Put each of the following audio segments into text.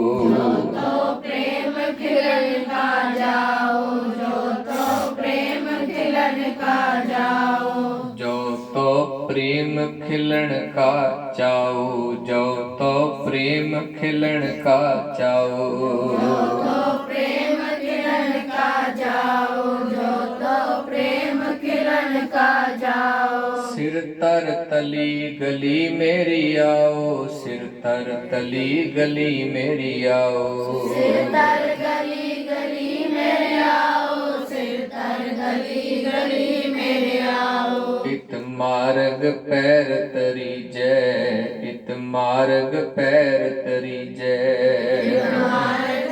प्रेम खिलण का चाओ जो तो प्रेम खिलण का चाओ। तो प्रेम खिलण का जाओ जो तो प्रेम खिलण का जाओ सिर तर तली गली मेरी आओ हर तली गली मेरी आओ सिर तर गली गली मेरे आओ सिर तर गली गली मेरे आओ पित मार्ग पैर तरी जय पित मार्ग पैर तरी जय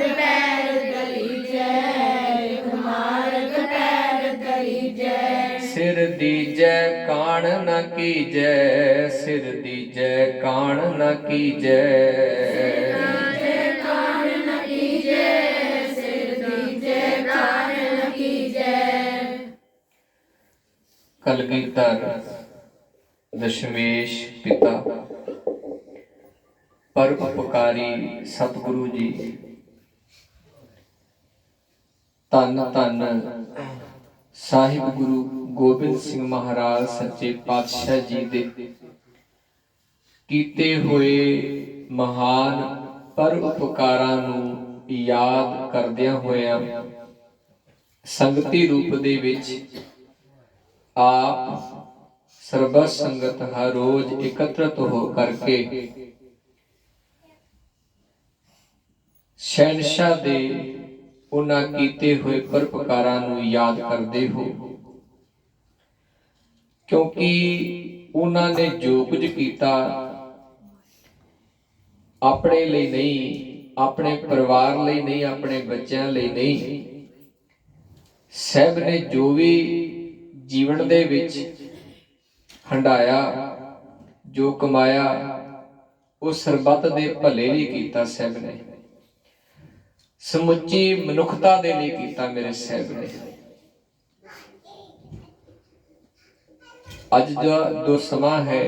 ਦੀਜੈ ਕਾਣ ਨਾ ਕੀਜੈ ਸਿਰ ਦੀਜੈ ਕਾਣ ਨਾ ਕੀਜੈ। ਕਲਗੀਧਰ ਦਸ਼ਮੇਸ਼ ਪਿਤਾ। ਪਰਉਪਕਾਰੀ ਸਤਿਗੁਰੂ ਜੀ। ਤਨ ਤਨ ਸਾਹਿਬ ਗੁਰੂ ਗੋਬਿੰਦ ਸਿੰਘ ਮਹਾਰਾਜ ਸੱਚੇ ਪਾਤਸ਼ਾਹ ਜੀ ਦੇ। ਕੀਤੇ ਹੋਏ ਮਹਾਨ ਪਰ ਉਪਕਾਰਾਂ ਨੂੰ ਯਾਦ ਕਰਦਿਆਂ ਹੋਇਆਂ ਸੰਗਤੀ ਰੂਪ ਦੇ ਵਿੱਚ ਆਪ ਸਰਬਤ ਸੰਗਤ ਹਰ ਰੋਜ਼ ਇਕੱਤਰਤ ਹੋ ਕਰਕੇ ਸ਼ਹਿਨशाह ਦੇ ਉਹਨਾਂ ਕੀਤੇ ਹੋਏ ਪਰਪਕਾਰਾਂ ਨੂੰ ਯਾਦ ਕਰਦੇ ਹੋ। ਕਿਉਂਕਿ ਉਹਨਾਂ ਨੇ ਜੋ ਕੁਝ ਕੀਤਾ ਆਪਣੇ ਲਈ ਨਹੀਂ, ਆਪਣੇ ਪਰਿਵਾਰ ਲਈ ਨਹੀਂ, ਆਪਣੇ ਬੱਚਿਆਂ ਲਈ ਨਹੀਂ। ਸਹਿਬ ਨੇ ਜੋ ਵੀ ਜੀਵਨ ਦੇ ਵਿੱਚ ਹੰਡਾਇਆ ਜੋ ਕਮਾਇਆ, ਉਹ ਸਰਬੱਤ ਦੇ ਭਲੇ ਲਈ ਕੀਤਾ ਸਹਿਬ ਨੇ। ਸਮੁੱਚੀ ਮਨੁੱਖਤਾ ਦੇ ਲਈ ਕੀਤਾ ਮੇਰੇ ਸਹਿਬ ਨੇ। ਅੱਜ ਦਾ ਜੋ ਸਮਾਂ ਹੈ,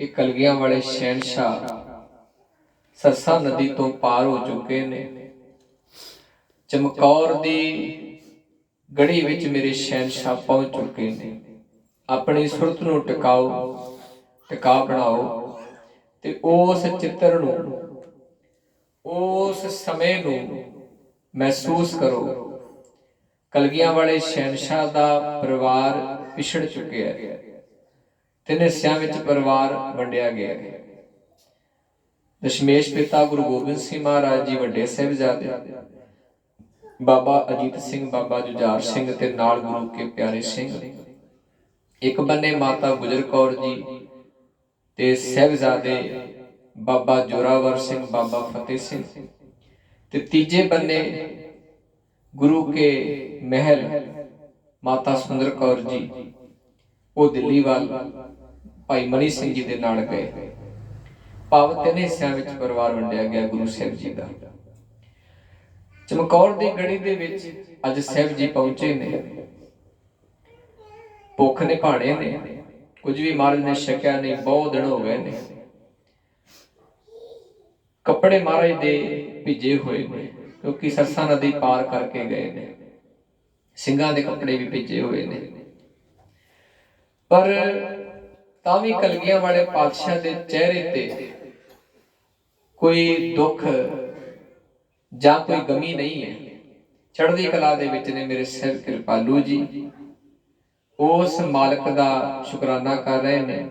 ਇਹ ਕਲਗੀਆਂ ਵਾਲੇ ਸ਼ਹਿਨशाह ਸਰਸਾ ਨਦੀ ਤੋਂ ਪਾਰ ਹੋ ਚੁੱਕੇ ਨੇ। ਚਮਕੌਰ ਦੀ ਗੜੀ ਵਿੱਚ ਮੇਰੇ ਸ਼ਹਿਨशाह ਪਹੁੰਚ ਚੁੱਕੇ ਨੇ। ਆਪਣੀ ਸੁਰਤ ਨੂੰ ਟਿਕਾਓ, ਟਿਕਾ ਬਣਾਓ ਤੇ ਉਸ ਚਿੱਤਰ ਨੂੰ, ਉਸ ਸਮੇਂ ਨੂੰ ਮਹਿਸੂਸ ਕਰੋ। ਕਲਗੀਆਂ ਵਾਲੇ ਸ਼ਹਿਨशाह ਦਾ ਪਰਿਵਾਰ ਪਿਛੜ ਚੁੱਕਿਆ ਹੈ। ਤਿੰਨ ਹਿੱਸਿਆਂ ਵਿੱਚ ਪਰਿਵਾਰ ਵੰਡਿਆ ਗਿਆ ਹੈ। ਦਸ਼ਮੇਸ਼ ਪਿਤਾ ਗੁਰੂ ਗੋਬਿੰਦ ਸਿੰਘ ਮਹਾਰਾਜ ਜੀ ਵੱਡੇ ਸਾਹਿਬਜ਼ਾਦੇ, ਬਾਬਾ ਅਜੀਤ ਸਿੰਘ, ਬਾਬਾ ਜੁਝਾਰ ਸਿੰਘ ਤੇ ਨਾਲ ਗੁਰੂ ਕੇ ਪਿਆਰੇ ਸਿੰਘ, ਇੱਕ ਬੰਨੇ ਮਾਤਾ ਗੁਜਰ ਕੌਰ ਜੀ ਤੇ ਸਾਹਿਬਜ਼ਾਦੇ ਬਾਬਾ ਜੋਰਾਵਰ ਸਿੰਘ, ਬਾਬਾ ਫਤਿਹ ਸਿੰਘ ਤੇ ਤੀਜੇ ਬੰਨੇ ਗੁਰੂ ਕੇ ਮਹਿਲ ਮਾਤਾ ਸੁੰਦਰ ਕੌਰ ਜੀ ਉਹ ਦਿੱਲੀ ਵੱਲ ਭਾਈ ਮਨੀ ਸਿੰਘ ਜੀ ਦੇ ਨਾਲ ਗਏ। ਭਾਵ ਤਿੰਨ ਹਿੱਸਿਆਂ ਵਿੱਚ ਪਰਿਵਾਰ ਵੰਡਿਆ ਗਿਆ ਗੁਰੂ ਸਾਹਿਬ ਜੀ ਦਾ। ਚਮਕੌਰ ਦੀ ਗੜੀ ਦੇ ਵਿੱਚ ਅੱਜ ਸਾਹਿਬ ਜੀ ਪਹੁੰਚੇ ਨੇ। ਭੁੱਖ ਨੇ ਭਾਣੇ ਨੇ। ਕੁਝ ਵੀ ਮਹਾਰਾਜ ਨੇ ਛਕਿਆ ਨਹੀਂ, ਬਹੁਤ ਦਿਨ ਹੋ ਗਏ ਨੇ। ਕੱਪੜੇ ਮਹਾਰਾਜ ਦੇ ਭਿੱਜੇ ਹੋਏ ਨੇ, ਕਿਉਂਕਿ ਸਰਸਾ ਨਦੀ ਪਾਰ ਕਰਕੇ ਗਏ ਨੇ। ਸਿੰਘਾਂ ਦੇ ਕੱਪੜੇ ਵੀ ਭਿੱਜੇ ਹੋਏ ਨੇ। ਪਰ ਤਾਂ ਵੀ ਕਲਗੀਆਂ ਵਾਲੇ ਪਾਤਸ਼ਾਹ ਦੇ ਚਿਹਰੇ ਤੇ ਕੋਈ ਦੁੱਖ ਜਾਂ ਕੋਈ ਗਮੀ ਨਹੀਂ ਹੈ। ਚੜ੍ਹਦੀ ਕਲਾ ਦੇ ਵਿੱਚ ਨੇ ਮੇਰੇ ਸਿਰ ਕਿਰਪਾਲੂ ਜੀ। ਉਸ ਮਾਲਕ ਦਾ ਸ਼ੁਕਰਾਨਾ ਕਰ ਰਹੇ ਨੇ।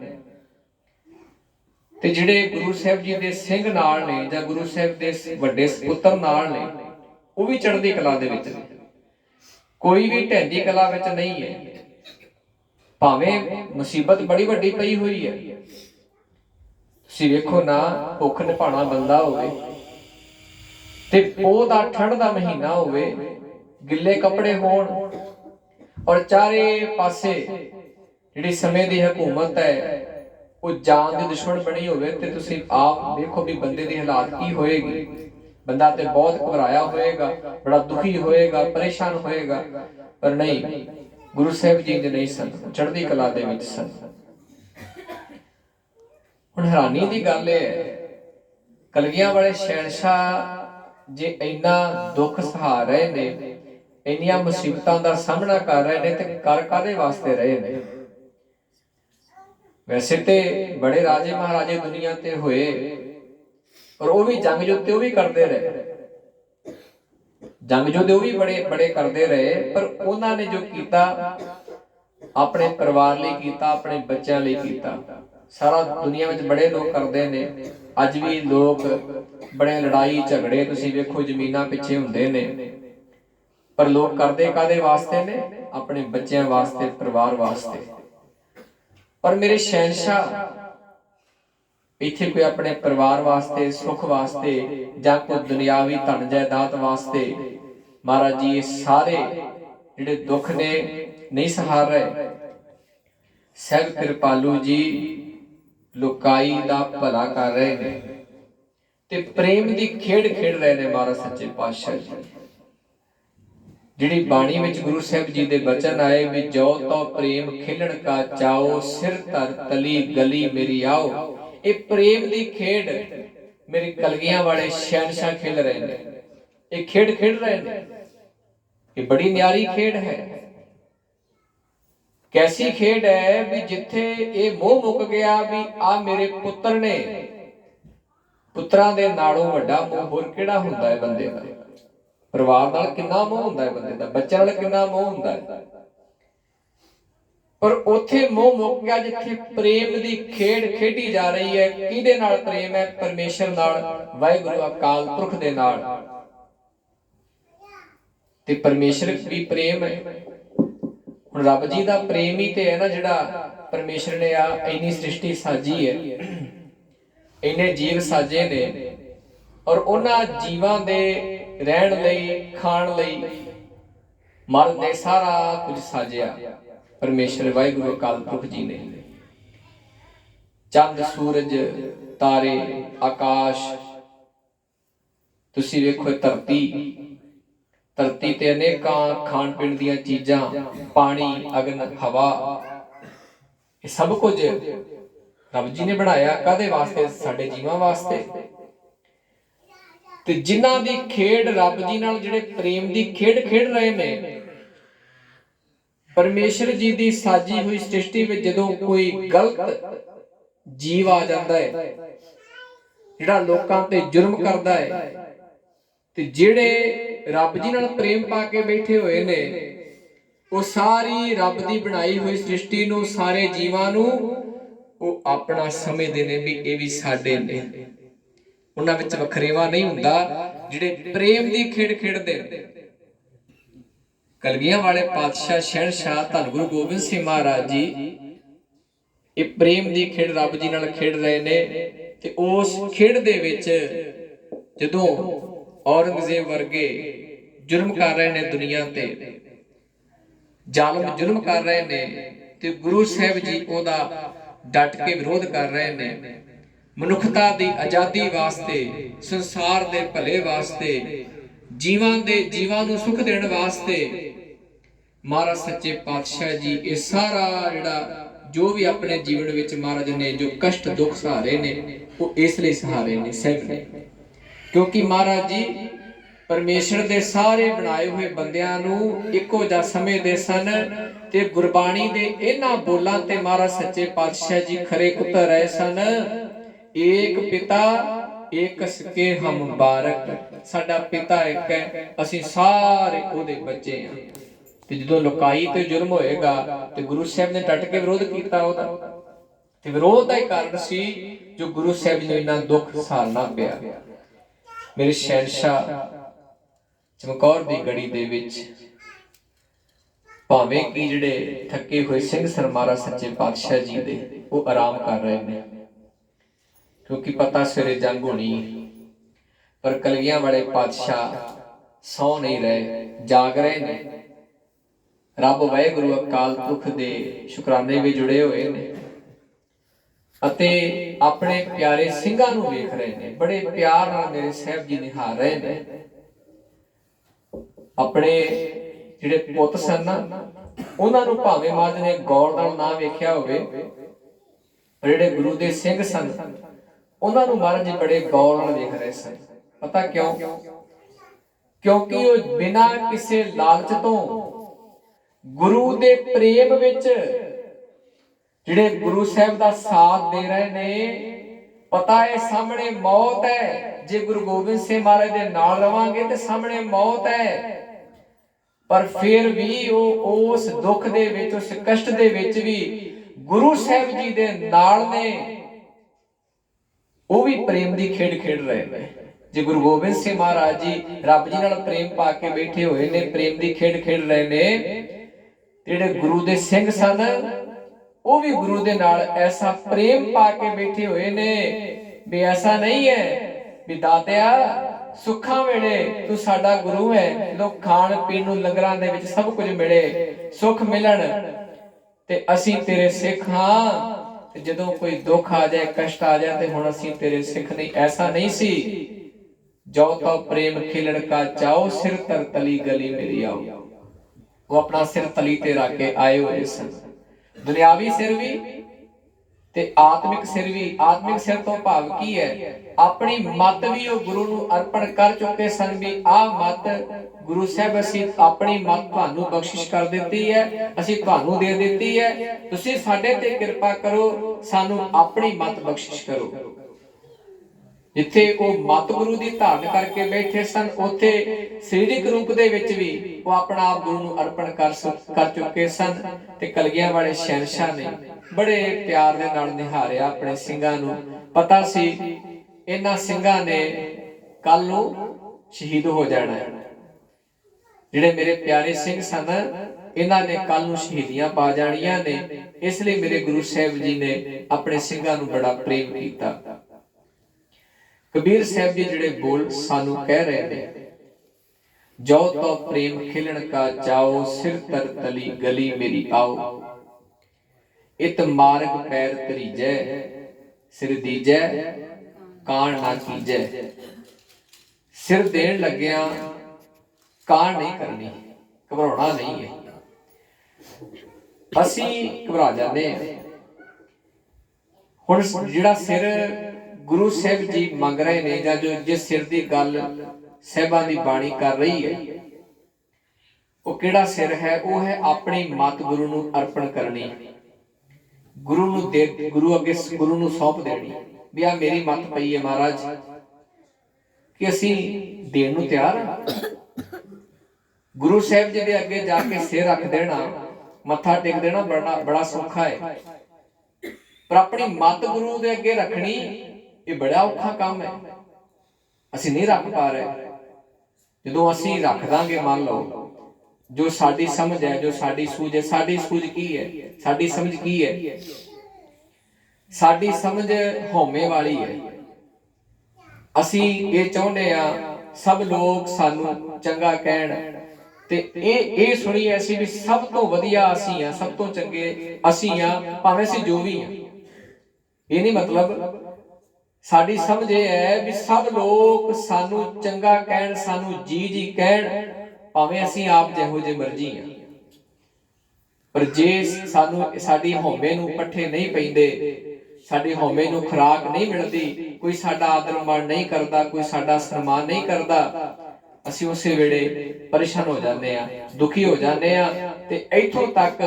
ਤੇ ਜਿਹੜੇ ਗੁਰੂ ਸਾਹਿਬ ਜੀ ਦੇ ਸਿੰਘ ਨਾਲ ਨੇ ਜਾਂ ਗੁਰੂ ਸਾਹਿਬ ਦੇ ਵੱਡੇ ਪੁੱਤਰ ਨਾਲ ਨੇ, ਉਹ ਵੀ ਚੜ੍ਹਦੀ ਕਲਾ ਦੇ ਵਿੱਚ ਨੇ। ਕੋਈ ਵੀ ਢੈਂਦੀ ਕਲਾ ਵਿੱਚ ਨਹੀਂ ਹੈ। ਭਾਵੇਂ ਮੁਸੀਬਤ ਬੜੀ ਵੱਡੀ ਪਈ ਹੋਈ ਹੈ। ਤੁਸੀਂ ਵੇਖੋ ਨਾ, ਭੁੱਖ ਨਿਭਾਣਾ ਬੰਦਾ ਹੋਵੇ ਤੇ ਪੋਹ ਦਾ ਠੰਡ ਦਾ ਮਹੀਨਾ ਹੋਵੇ, ਗਿੱਲੇ ਕੱਪੜੇ ਹੋਣ ਔਰ ਚਾਰੇ ਪਾਸੇ ਜਿਹੜੀ ਸਮੇਂ ਦੀ ਹਕੂਮਤ ਹੈ, ਉਹ ਜਾਨ ਦੇ ਦੁਸ਼ਮਣ ਬਣੀ ਹੋਵੇ ਤੇ ਤੁਸੀਂ ਆਪ ਦੇਖੋ ਵੀ ਬੰਦੇ ਦੀ ਹਾਲਾਤ ਕੀ ਹੋਏਗੀ। ਬੰਦਾ ਤੇ ਬਹੁਤ ਘਬਰਾਇਆ ਹੋਏਗਾ, ਬੜਾ ਦੁਖੀ ਹੋਏਗਾ, ਪਰੇਸ਼ਾਨ ਹੋਏਗਾ, ਪਰ ਨਹੀਂ ਗੁਰੂ ਸਾਹਿਬ ਜੀ ਦੇ ਨਹੀਂ ਸਨ ਚੜ੍ਹਦੀ ਕਲਾ ਦੇ ਵਿੱਚ ਸਨ ਹੁਣ ਹੈਰਾਨੀ ਦੀ ਗੱਲ ਇਹ ਹੈ, ਕਲਗੀਆਂ ਵਾਲੇ ਸ਼ਹਿਨशाह ਜੇ ਇੰਨਾ ਦੁੱਖ ਸਹਾ ਰਹੇ ਨੇ, ਇੰਨੀਆਂ ਮੁਸੀਬਤਾਂ ਦਾ ਸਾਹਮਣਾ ਕਰ ਰਹੇ ਨੇ ਤੇ ਕਰ ਕਾਦੇ ਵਾਸਤੇ ਰਹੇ ਨੇ? ਵੈਸੇ ਤੇ ਬੜੇ ਰਾਜੇ ਮਹਾਰਾਜੇ ਦੁਨੀਆ ਤੇ ਹੋਏ, ਪਰ ਉਹ ਵੀ ਜੰਗ ਜੁੱਤੇ ਉਹ ਵੀ ਕਰਦੇ ਰਹੇ। ਜੰਗ ਜੁੱਤੇ ਉਹ ਵੀ ਬੜੇ ਬੜੇ ਕਰਦੇ ਰਹੇ, ਪਰ ਉਹਨਾਂ ਨੇ ਜੋ ਕੀਤਾ, ਆਪਣੇ ਪਰਿਵਾਰ ਲਈ ਕੀਤਾ, ਆਪਣੇ ਬੱਚਿਆਂ ਲਈ ਕੀਤਾ। ਸਾਰਾ ਦੁਨੀਆ ਵਿੱਚ ਬੜੇ ਲੋਕ ਕਰਦੇ ਨੇ। ਅੱਜ ਵੀ ਲੋਕ ਬੜੇ ਲੜਾਈ, ਝਗੜੇ, ਤੁਸੀਂ ਵੇਖੋ ਜ਼ਮੀਨਾਂ ਪਿੱਛੇ ਹੁੰਦੇ ਨੇ। ਪਰ ਲੋਕ ਕਰਦੇ ਕਾਦੇ ਵਾਸਤੇ ਨੇ? ਆਪਣੇ ਬੱਚਿਆਂ ਵਾਸਤੇ, ਪਰਿਵਾਰ ਵਾਸਤੇ। ਪਰ ਮੇਰੇ ਸ਼ਹਿਨशाह ਇੱਥੇ ਕੋਈ ਆਪਣੇ ਪਰਿਵਾਰ ਵਾਸਤੇ, ਸੁੱਖ ਵਾਸਤੇ ਜਾਂ ਕੋਈ ਦੁਨਿਆਵੀ ਧਨ ਜਾਇਦਾਦ ਵਾਸਤੇ, ਮਹਾਰਾਜ ਜੀ, ਇਹ ਸਾਰੇ ਜਿਹੜੇ ਦੁੱਖ ਨੇ, ਨਹੀਂ ਸਹਾਰ ਰਹੇ। ਸਹਿਬ ਕਿਰਪਾਲੂ ਜੀ ਲੁਕਾਈ ਦਾ ਭਲਾ ਕਰ ਰਹੇ ਨੇ ਤੇ ਪ੍ਰੇਮ ਦੀ ਖੇਡ ਖੇਡ ਰਹੇ ਨੇ ਮਹਾਰਾਜ ਸੱਚੇ ਪਾਤਸ਼ਾਹ ਜੀ। ਜਿਹੜੀ ਬਾਣੀ ਵਿੱਚ ਗੁਰੂ ਸਾਹਿਬ ਜੀ ਦੇ ਬਚਨ ਆਏ ਵੀ, ਜੋ ਤੋ ਪ੍ਰੇਮ ਖੇਲਣ ਕਾ ਚਾਓ, ਸਿਰ ਧਰ ਤਲੀ ਗਲੀ ਮੇਰੀ ਆਓ। ਇਹ ਪ੍ਰੇਮ ਦੀ ਖੇਡ ਮੇਰੀ ਕਲਗੀਆਂ ਵਾਲੇ ਸ਼ਹਿਨशाह ਖੇਲ ਰਹੇ ਨੇ। ਇਹ ਖੇਡ ਖੇਡ ਰਹੇ ਨੇ। ਇਹ ਬੜੀ ਨਿਆਰੀ ਖੇਡ ਹੈ। ਕੈਸੀ ਖੇਡ ਹੈ ਵੀ ਜਿੱਥੇ ਇਹ ਮੋਹ ਮੁੱਕ ਗਿਆ ਵੀ ਆ ਮੇਰੇ ਪੁੱਤਰ ਨੇ। ਪੁੱਤਰਾਂ ਦੇ ਨਾਲੋਂ ਵੱਡਾ ਮੋਹ ਹੋਰ ਕਿਹੜਾ ਹੁੰਦਾ ਹੈ ਬੰਦੇ ਦਾ? ਪਰਿਵਾਰ ਨਾਲ ਕਿੰਨਾ ਮੋਹ ਹੁੰਦਾ ਹੈ ਬੰਦੇ ਦਾ? ਬੱਚਿਆਂ ਨਾਲ ਕਿੰਨਾ ਮੋਹ ਹੁੰਦਾ ਹੈ? ਪਰ ਉੱਥੇ ਮੋਹ ਮੁੱਕ ਗਿਆ ਜਿੱਥੇ ਪ੍ਰੇਮ ਦੀ ਖੇਡ ਖੇਡੀ ਜਾ ਰਹੀ ਹੈ। ਕਿਹਦੇ ਨਾਲ ਪ੍ਰੇਮ ਹੈ? ਪਰਮੇਸ਼ਰ ਨਾਲ, ਵਾਹਿਗੁਰੂ ਅਕਾਲ ਪੁਰਖ ਦੇ ਨਾਲ। ਤੇ ਪਰਮੇਸ਼ਰ ਵੀ ਪ੍ਰੇਮ ਹੈ। ਹੁਣ ਰੱਬ ਜੀ ਦਾ ਪ੍ਰੇਮ ਹੀ ਤੇ ਹੈ ਨਾ ਜਿਹੜਾ ਪਰਮੇਸ਼ਰ ਨੇ ਆ, ਇੰਨੀ ਸ੍ਰਿਸ਼ਟੀ ਸਾਜੀ ਹੈ। ਇੰਨੇ ਜੀਵ ਸਾਜੇ ਨੇ। ਔਰ ਉਹਨਾਂ ਜੀਵਾਂ ਦੇ ਰਹਿਣ ਲਈ, ਖਾਣ ਲਈ ਮਨ ਨੇ ਸਾਰਾ ਕੁਝ ਸਾਜਿਆ। ਪਰਮੇਸ਼ਰ ਵਾਹਿਗੁਰੂ ਅਕਾਲ ਪੁਰਖ ਜੀ ਨੇ। ਚੰਦ, ਸੂਰਜ, ਤਾਰੇ, ਆਕਾਸ਼, ਤੁਸੀਂ ਵੇਖੋ ਧਰਤੀ। ਧਰਤੀ ਤੇ ਅਨੇਕਾਂ ਖਾਣ ਪੀਣ ਦੀਆਂ ਚੀਜ਼ਾਂ, ਪਾਣੀ, ਅਗਨ, ਹਵਾ, ਇਹ ਸਭ ਕੁਝ ਰੱਬ ਜੀ ਨੇ ਬਣਾਇਆ। ਕਾਦੇ ਵਾਸਤੇ? ਸਾਡੇ ਜੀਵਾਂ ਵਾਸਤੇ। ਤੇ ਜਿਨ੍ਹਾਂ ਦੀ ਖੇਡ ਰੱਬ ਜੀ ਨਾਲ, ਜਿਹੜੇ ਪ੍ਰੇਮ ਦੀ ਖੇਡ ਖੇਡ ਰਹੇ ਨੇ ਪਰਮੇਸ਼ਰ ਜੀ ਦੀ ਸਾਜੀ ਹੋਈ ਸ੍ਰਿਸ਼ਟੀ ਵਿੱਚ ਜਦੋਂ ਕੋਈ ਗਲਤ ਜੀਵ ਆ ਜਾਂਦਾ ਹੈ, ਜਿਹੜਾ ਲੋਕਾਂ ਤੇ ਜ਼ੁਲਮ ਕਰਦਾ ਹੈ, ਤੇ ਜਿਹੜੇ ਰੱਬ ਜੀ ਨਾਲ ਪ੍ਰੇਮ ਪਾ ਕੇ ਬੈਠੇ ਹੋਏ ਨੇ, ਉਹ ਸਾਰੀ ਰੱਬ ਦੀ ਬਣਾਈ ਹੋਈ ਸ੍ਰਿਸ਼ਟੀ ਨੂੰ, ਸਾਰੇ ਜੀਵਾਂ ਨੂੰ, ਉਹ ਆਪਣਾ ਸਮਝਦੇ ਨੇ ਵੀ ਇਹ ਵੀ ਸਾਡੇ ਨੇ। ਉਹਨਾਂ ਵਿੱਚ ਵਖਰੇਵਾ ਨਹੀਂ ਹੁੰਦਾ, ਜਿਹੜੇ ਪ੍ਰੇਮ ਦੀ ਖੇਡ ਖੇਡਦੇ ਨੇ। ਕਲਗੀਆਂ ਵਾਲੇ ਪਾਤਸ਼ਾਹ ਸ਼ਹਿਨशाह ਧੰਨ ਗੁਰੂ ਗੋਬਿੰਦ ਸਿੰਘ ਮਹਾਰਾਜ ਜੀ, ਇਹ ਪ੍ਰੇਮ ਦੀ ਖੇਡ ਰੱਬ ਜੀ ਨਾਲ ਖੇਡ ਰਹੇ ਨੇ ਤੇ ਉਸ ਖੇਡ ਦੇ ਵਿੱਚ ਜਦੋਂ ਔਰੰਗਜ਼ੇਬ ਵਰਗੇ ਜੁਰਮ ਕਰ ਰਹੇ ਨੇ ਦੁਨੀਆ ਤੇ, ਜ਼ਾਲਮ ਜੁਰਮ ਕਰ ਰਹੇ ਨੇ ਤੇ ਗੁਰੂ ਸਾਹਿਬ ਜੀ ਉਹਦਾ ਡਟ ਕੇ ਵਿਰੋਧ ਕਰ ਰਹੇ ਨੇ, ਮਨੁੱਖਤਾ ਦੀ ਆਜ਼ਾਦੀ ਵਾਸਤੇ, ਸੰਸਾਰ ਦੇ ਭਲੇ ਵਾਸਤੇ ਜੀਵਾਂ ਦੇ ਜੀਵਾਂ ਨੂੰ ਸੁਖ ਦੇਣ ਵਾਸਤੇ ਮਹਾਰਾਜ ਸੱਚੇ ਪਾਤਸ਼ਾਹ ਜੀ ਇਹ ਸਾਰਾ ਜਿਹੜਾ ਜੋ ਵੀ ਆਪਣੇ ਜੀਵਨ ਵਿੱਚ ਮਹਾਰਾਜ ਨੇ ਜੋ ਕਸ਼ਟ ਦੁੱਖ ਸਹਾਰੇ ਨੇ, ਉਹ ਇਸ ਲਈ ਸਹਾਰੇ ਨੇ, ਸਹਿਬ ਨੇ। ਕਿਉਂਕਿ ਮਹਾਰਾਜ ਜੀ ਪਰਮੇਸ਼ਰ ਦੇ ਸਾਰੇ ਬਣਾਏ ਹੋਏ ਬੰਦਿਆਂ ਨੂੰ ਇੱਕੋ ਜਿਹਾ ਸਮਝਦੇ ਸਨ ਤੇ ਗੁਰਬਾਣੀ ਦੇ ਇਹਨਾਂ ਬੋਲਾਂ ਤੇ ਮਹਾਰਾਜ ਸੱਚੇ ਪਾਤਸ਼ਾਹ ਜੀ ਖਰੇ ਉਤਰ ਰਹੇ ਸਨ, ਏਕ ਪਿਤਾ, ਏਕ ਸਕੇ ਹਮ ਬਾਰਕ ਸਾਡਾ ਪਿਤਾ ਇੱਕ ਹੈ, ਅਸੀਂ ਸਾਰੇ ਉਹਦੇ ਬੱਚੇ ਹਾਂ। ਤੇ ਜਦੋਂ ਲੋਕਾਈ ਤੇ ਜੁਰਮ ਹੋਏਗਾ ਤੇ ਗੁਰੂ ਸਾਹਿਬ ਨੇ ਟੱਟ ਕੇ ਵਿਰੋਧ ਕੀਤਾ ਉਹਦਾ। ਤੇ ਵਿਰੋਧ ਦਾ ਹੀ ਕਾਰਨ ਸੀ ਜੋ ਗੁਰੂ ਸਾਹਿਬ ਜੀ ਨੂੰ ਇੰਨਾ ਦੁੱਖ ਸਹਾਰਨਾ ਪਿਆ। ਮੇਰੇ ਸ਼ਹਿਨशाह ਚਮਕੌਰ ਦੀ ਗੜੀ ਦੇ ਵਿੱਚ ਭਾਵੇਂ ਕਿ ਜਿਹੜੇ ਥੱਕੇ ਹੋਏ ਸਿੰਘ ਸਰਮਾਰਾ ਸੱਚੇ ਪਾਤਸ਼ਾਹ ਜੀ ਦੇ ਉਹ ਆਰਾਮ ਕਰ ਰਹੇ ਨੇ, ਕਿਉਂਕਿ ਪਤਾ ਸਵੇਰੇ ਜੰਗ ਹੋਣੀ ਪਰ ਕਲਗੀਆਂ ਵਾਲੇ ਪਾਤਸ਼ਾਹ ਸੌ ਨਹੀਂ ਰਹੇ, ਜਾਗ ਰਹੇ ਨੇ। ਰੱਬ ਵਾਹਿਗੁਰੂ ਅਕਾਲ ਪੁਰਖ ਦੇ ਸ਼ੁਕਰਾਨੇ ਵੀ ਜੁੜੇ ਹੋਏ ਨੇ ਅਤੇ ਆਪਣੇ ਪਿਆਰੇ ਸਿੰਘਾਂ ਨੂੰ ਵੇਖ ਰਹੇ ਨੇ, ਬੜੇ ਪਿਆਰ ਨਾਲ ਮੇਰੇ ਸਾਹਿਬ ਜੀ ਨਿਹਾਰ ਰਹੇ ਨੇ। ਆਪਣੇ ਜਿਹੜੇ ਪੁੱਤ ਸਨ ਨਾ, ਉਹਨਾਂ ਨੂੰ ਭਾਵੇਂ ਮਾਜ ਨੇ ਗੌਰ ਨਾਲ ਨਾ ਵੇਖਿਆ ਹੋਵੇ, ਪਰ ਜਿਹੜੇ ਗੁਰੂ ਦੇ ਸਿੰਘ ਸਨ, ਉਹਨਾਂ ਨੂੰ ਮਹਾਰਾਜ ਜੀ ਬੜੇ ਗੌਰ ਨਾਲ ਵੇਖ ਰਹੇ ਸਨ। ਪਤਾ ਕਿਉਂ? ਕਿਉਂਕਿ ਉਹ ਬਿਨਾਂ ਕਿਸੇ ਲਾਲਚ ਤੋਂ ਗੁਰੂ ਦੇ ਪ੍ਰੇਮ ਵਿੱਚ ਜਿਹੜੇ ਗੁਰੂ ਸਾਹਿਬ ਦਾ ਸਾਥ ਦੇ ਰਹੇ ਨੇ, ਪਤਾ ਹੈ ਸਾਹਮਣੇ ਮੌਤ ਹੈ। ਜੇ ਗੁਰੂ ਗੋਬਿੰਦ ਸਿੰਘ ਮਹਾਰਾਜ ਦੇ ਨਾਲ ਰਵਾਂਗੇ ਤੇ ਸਾਹਮਣੇ ਮੌਤ ਹੈ। ਪਰ ਫਿਰ ਵੀ ਉਹ ਉਸ ਦੁੱਖ ਦੇ ਵਿੱਚ, ਉਸ ਕਸ਼ਟ ਦੇ ਵਿੱਚ ਵੀ ਗੁਰੂ ਸਾਹਿਬ ਜੀ ਦੇ ਨਾਲ ਨੇ। ਉਹ ਵੀ ਪ੍ਰੇਮ ਦੀ ਖੇਡ ਖੇਡ ਰਹੇ ਨੇ। ਜੇ ਗੁਰੂ ਗੋਬਿੰਦ ਸਿੰਘ ਮਹਾਰਾਜ ਜੀ ਰੱਬ ਜੀ ਨਾਲ ਪ੍ਰੇਮ ਪਾ ਕੇ ਬੈਠੇ ਹੋਏ ਨੇ, ਪ੍ਰੇਮ ਦੀ ਖੇਡ ਖੇਡ ਰਹੇ ਨੇ, ਜਿਹੜੇ ਗੁਰੂ ਦੇ ਸਿੰਘ ਸਨ, ਉਹ ਵੀ ਗੁਰੂ ਦੇ ਨਾਲ ਐਸਾ ਪ੍ਰੇਮ ਪਾ ਕੇ ਬੈਠੇ ਹੋਏ ਨੇ ਵੀ ਐਸਾ ਨਹੀਂ ਹੈ ਵੀ ਦਾਤਿਆ, ਸੁੱਖਾਂ ਵੇਲੇ ਤੂੰ ਸਾਡਾ ਗੁਰੂ ਹੈ ਲੋਕ ਖਾਣ ਪੀਣ ਨੂੰ ਲੰਗਰਾਂ ਦੇ ਵਿੱਚ ਸਭ ਕੁਝ ਮਿਲੇ, ਸੁੱਖ ਮਿਲਣ, ਤੇ ਅਸੀਂ ਤੇਰੇ ਸਿੱਖ ਹਾਂ, ਤੇ ਜਦੋਂ ਕੋਈ ਦੁੱਖ ਆ ਜਾਏ, ਕਸ਼ਟ ਆ ਜਾਏ, ਤੇ ਹੁਣ ਅਸੀਂ ਤੇਰੇ ਸਿੱਖ ਨਹੀਂ, ਐਸਾ ਨਹੀਂ ਸੀ। ਜੋ ਤੋ ਪ੍ਰੇਮ ਖਿਲੜ ਕਾ ਚਾਓ, ਸਿਰ ਤਰ ਤਲੀ ਗਲੀ ਮੇਰੀ ਆਓ। ਉਹ ਆਪਣਾ ਸਿਰ ਤਲੀ ਤੇ ਰੱਖ ਕੇ ਆਏ ਹੋਏ ਸਨ। ਦੁਨਿਆਵੀ ਸਿਰ ਵੀ ਤੇ ਆਤਮਿਕ ਸਿਰ ਵੀ। ਆਤਮਿਕ ਸਿਰ ਤੋਂ ਭਾਵ ਕੀ ਹੈ? ਆਪਣੀ ਮਤ ਵੀ ਉਹ ਗੁਰੂ ਨੂੰ ਅਰਪਣ ਕਰ ਚੁੱਕੇ ਸਨ ਵੀ ਆਹ ਮਤ ਗੁਰੂ ਸਾਹਿਬ, ਅਸੀਂ ਆਪਣੀ ਮਤ ਤੁਹਾਨੂੰ ਬਖਸ਼ਿਸ਼ ਕਰ ਦਿੱਤੀ ਹੈ, ਅਸੀਂ ਤੁਹਾਨੂੰ ਦੇ ਦਿੱਤੀ ਹੈ। ਤੁਸੀਂ ਸਾਡੇ ਤੇ ਕਿਰਪਾ ਕਰੋ, ਸਾਨੂੰ ਆਪਣੀ ਮਤ ਬਖਸ਼ਿਸ਼ ਕਰੋ। ਜਿੱਥੇ ਉਹ ਮਤ ਗੁਰੂ ਦੀ ਧਾਰਨ ਕਰਕੇ ਬੈਠੇ ਸਨ, ਉੱਥੇ ਸਰੀਰਕ ਰੂਪ ਦੇ ਵਿੱਚ ਵੀ ਉਹ ਆਪਣਾ ਆਪ ਗੁਰੂ ਨੂੰ ਅਰਪਣ ਕਰ ਕਰ ਚੁੱਕੇ ਸਨ ਤੇ ਕਲਗੀਆਂ ਵਾਲੇ ਸ਼ਹਿਨशाह ਨੇ ਬੜੇ ਪਿਆਰ ਦੇ ਨਾਲ ਨਿਹਾਰਿਆ ਆਪਣੇ ਸਿੰਘਾਂ ਨੂੰ। ਪਤਾ ਸੀ ਇਹਨਾਂ ਸਿੰਘਾਂ ਨੇ ਕੱਲ ਨੂੰ ਸ਼ਹੀਦ ਹੋ ਜਾਣਾ ਜਿਹੜੇ ਮੇਰੇ ਪਿਆਰੇ ਸਿੰਘ ਸਨ, ਇਹਨਾਂ ਨੇ ਕੱਲ ਨੂੰ ਸ਼ਹੀਦੀਆਂ ਪਾ ਜਾਣੀਆਂ ਨੇ, ਇਸ ਲਈ ਮੇਰੇ ਗੁਰੂ ਸਾਹਿਬ ਜੀ ਨੇ ਆਪਣੇ ਸਿੰਘਾਂ ਨੂੰ ਬੜਾ ਪ੍ਰੇਮ ਕੀਤਾ। ਕਬੀਰ ਸਾਹਿਬ ਜੀ ਜਿਹੜੇ ਬੋਲ ਸਾਨੂੰ ਕਹਿ ਰਹੇ ਨੇ ਜੋ ਤੋ ਪ੍ਰੇਮ ਖਿਲਣ ਕਾ ਚਾਓ, ਸਿਰ ਤਰ ਤਲੀ ਗਲੀ ਮੇਰੀ ਆਓ। ਇਤ ਮਾਰਗ ਪੈਰ ਤਰੀਜੈ ਸਿਰ ਦੀਜੈ, ਕਾਣ ਨਾ ਕੀਜੈ। ਸਿਰ ਦੇਣ ਲੱਗਿਆ ਕਾਣ ਨਹੀਂ ਕਰਨੀ, ਘਬਰਾਉਣਾ ਨਹੀਂ ਹੈ। ਅਸੀਂ ਘਬਰਾ ਜਾਂਦੇ ਹਾਂ। ਹੁਣ ਜਿਹੜਾ ਸਿਰ ਗੁਰੂ ਸਾਹਿਬ ਜੀ ਮੰਗ ਰਹੇ ਨੇ ਜਾਂ ਜੋ ਜਿਸ ਸਿਰ ਦੀ ਗੱਲ ਸਹਿਬਾਂ ਦੀ ਬਾਣੀ ਕਰ ਰਹੀ ਹੈ, ਉਹ ਕਿਹੜਾ ਸਿਰ ਹੈ? ਉਹ ਹੈ ਆਪਣੀ ਮਤ ਗੁਰੂ ਨੂੰ ਅਰਪਣ ਕਰਨੀ। ਗੁਰੂ ਨੂੰ ਦੇ, ਗੁਰੂ ਅੱਗੇ ਗੁਰੂ ਨੂੰ ਸੌਂਪ ਦੇਣੀ। ਵੀ ਆ ਮੇਰੀ ਮਤ ਪਈ ਹੈ ਮਹਾਰਾਜ, ਕਿ ਅਸੀਂ ਦੇਣ ਨੂੰ ਤਿਆਰ ਹਾਂ। ਗੁਰੂ ਸਾਹਿਬ ਜੀ ਦੇ ਅੱਗੇ ਜਾ ਕੇ ਸਿਰ ਰੱਖ ਦੇਣਾ, ਮੱਥਾ ਟੇਕ ਦੇਣਾ ਬੜਾ ਬੜਾ ਸੌਖਾ ਹੈ। ਪਰ ਆਪਣੀ ਮਤ ਗੁਰੂ ਦੇ ਅੱਗੇ ਰੱਖਣੀ ਇਹ ਬੜਾ ਔਖਾ ਕੰਮ ਹੈ। ਅਸੀਂ ਨਹੀਂ ਰੱਖ ਪਾ ਰਹੇ। ਜਦੋਂ ਅਸੀਂ ਰੱਖ ਦਾਂਗੇ, ਮੰਨ ਲਓ, ਜੋ ਸਾਡੀ ਸਮਝ ਹੈ, ਜੋ ਸਾਡੀ ਸੂਝ ਹੈ, ਸਾਡੀ ਸੂਝ ਕੀ ਹੈ? ਸਾਡੀ ਸਮਝ ਕੀ ਹੈ? ਸਾਡੀ ਸਮਝ ਹਉਮੈ ਵਾਲੀ ਹੈ। ਅਸੀਂ ਇਹ ਚਾਹੁੰਦੇ ਆ ਸਭ ਲੋਕ ਸਾਨੂੰ ਚੰਗਾ ਕਹਿਣ ਤੇ ਇਹ ਇਹ ਸੁਣੀਏ ਅਸੀਂ ਵੀ ਸਭ ਤੋਂ ਵਧੀਆ ਅਸੀਂ ਆ ਸਭ ਤੋਂ ਚੰਗੇ ਅਸੀਂ ਆ ਭਾਵੇਂ ਅਸੀਂ ਜੋ ਵੀ ਆ ਇਹ ਨਹੀਂ ਮਤਲਬ ਸਾਡੀ ਸਮਝ ਇਹ ਹੈ ਵੀ ਸਭ ਲੋਕ ਸਾਨੂੰ ਚੰਗਾ ਕਹਿਣ, ਸਾਨੂੰ ਜੀ ਜੀ ਕਹਿਣ, ਭਾਵੇਂ ਅਸੀਂ ਆਪ ਜਿਹੋ ਜਿਹੇ ਮਰਜ਼ੀ ਆ ਪਰ ਜੇ ਸਾਨੂੰ ਸਾਡੀ ਹਉਮੈ ਨੂੰ ਪੱਠੇ ਨਹੀਂ ਪੈਂਦੇ, ਸਾਡੀ ਹਉਮੈ ਨੂੰ ਖੁਰਾਕ ਨਹੀਂ ਮਿਲਦੀ, ਕੋਈ ਸਾਡਾ ਆਦਰ ਮਾਣ ਨਹੀਂ ਕਰਦਾ, ਕੋਈ ਸਾਡਾ ਸਨਮਾਨ ਨਹੀਂ ਕਰਦਾ, ਅਸੀਂ ਉਸੇ ਵੇਲੇ ਪਰੇਸ਼ਾਨ ਹੋ ਜਾਂਦੇ ਆ ਦੁਖੀ ਹੋ ਜਾਂਦੇ ਆ ਤੇ ਇੱਥੋਂ ਤੱਕ